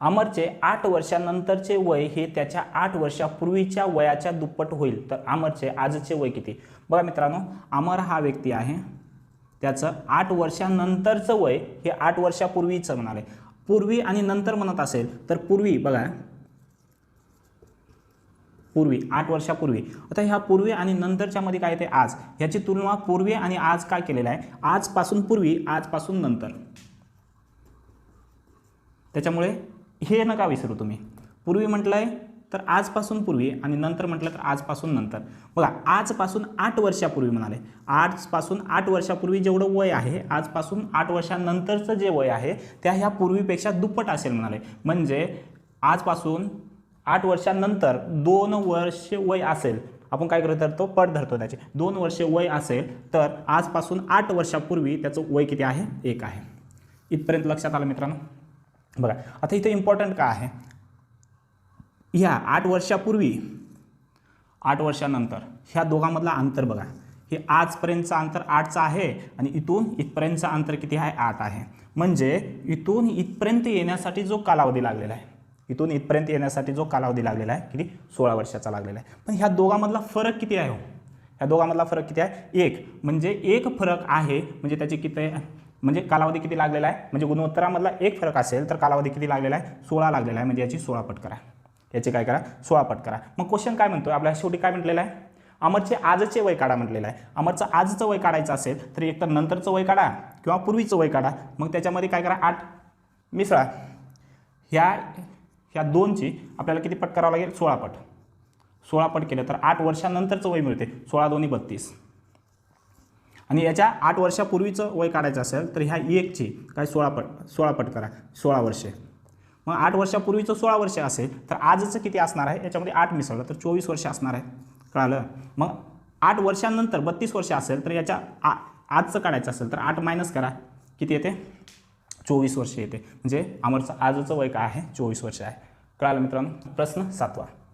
अमरचे आठ वर्षानंतरचे वय हे त्याच्या आठ वर्षापूर्वीच्या वयाच्या दुप्पट होईल. तर अमरचे आजचे वय किती? बघा मित्रांनो अमर हा व्यक्ती आहे. त्याचं आठ वर्षानंतरचं वय हे आठ वर्षापूर्वीचं म्हणाले. पूर्वी आणि नंतर म्हणत असेल तर पूर्वी बघा. पूर्वी आठ वर्षापूर्वी. आता ह्या पूर्वी आणि नंतरच्या मध्ये काय येते? आज. ह्याची तुलना पूर्वी आणि आज काय केलेलं आहे? आजपासून पूर्वी आजपासून नंतर. त्याच्यामुळे हे नका विसरू तुम्ही. पूर्वी म्हटलं आहे तर आजपासून पूर्वी आणि नंतर म्हटलं तर आजपासून नंतर. बघा आजपासून आठ वर्षापूर्वी म्हणाले. आजपासून आठ वर्षापूर्वी जेवढं वय आहे आजपासून आठ वर्षानंतरचं जे वय आहे त्या ह्या पूर्वीपेक्षा दुप्पट असेल म्हणाले. म्हणजे आजपासून आठ वर्षानंतर दोन वर्ष वय असेल. आपण काय करतो धरतो? पट धरतो त्याचे. दोन वर्षे वय असेल तर आजपासून आठ वर्षापूर्वी त्याचं वय किती आहे? एक आहे. इथपर्यंत लक्षात आलं मित्रांनो? बघा आता इथं इम्पॉर्टंट काय आहे? ह्या आठ वर्षापूर्वी आठ वर्षानंतर ह्या दोघांमधला अंतर बघा. हे आजपर्यंतचं अंतर आठचं आहे आणि इथून इथपर्यंतचं अंतर किती आहे? आठ आहे. म्हणजे इथून इथपर्यंत येण्यासाठी जो कालावधी लागलेला आहे इथून इथपर्यंत येण्यासाठी जो कालावधी लागलेला आहे किती? सोळा वर्षाचा लागलेला आहे. पण ह्या दोघांमधला फरक किती आहे हो? ह्या दोघांमधला फरक किती आहे? एक. म्हणजे एक फरक आहे म्हणजे त्याची किती म्हणजे कालावधी किती लागलेला आहे? म्हणजे गुणोत्तरामधला एक फरक असेल तर कालावधी किती लागलेला आहे? सोळा लागलेला आहे. म्हणजे याची सोळा पट करा. याचे काय करा? सोळा पट करा. मग क्वेश्चन काय म्हणतो आपल्याला शेवटी काय म्हटलेलं आहे? अमरचे आजचे वय काढा म्हटलेलं आहे. अमरचं आजचं वय काढायचं असेल तर एकतर नंतरचं वय काढा किंवा पूर्वीचं वय काढा. मग त्याच्यामध्ये काय करा? आठ मिसळा. ह्या ह्या दोनची आपल्याला किती पट करावं लागेल? सोळा पट. सोळा पट केलं तर आठ वर्षानंतरचं वय मिळते. सोळा दोन्ही बत्तीस. आणि याच्या आठ वर्षापूर्वीचं वय काढायचं असेल तर ह्या एकची काय सोळा पट सोळा पट करा सोळा वर्षे. मग आठ वर्षापूर्वीचं सोळा वर्ष असेल तर आजचं किती असणार आहे? याच्यामध्ये आठ मिसळलं तर चोवीस वर्ष असणार आहे. कळालं? मग आठ वर्षानंतर बत्तीस वर्ष असेल तर याच्या आ आजचं काढायचं असेल तर आठ मायनस करा. किती येते? चोवीस वर्ष येते. म्हणजे अमरचं आजचं वय काय आहे? चोवीस वर्ष आहे. कळालं मित्रांनो? प्रश्न सातवा.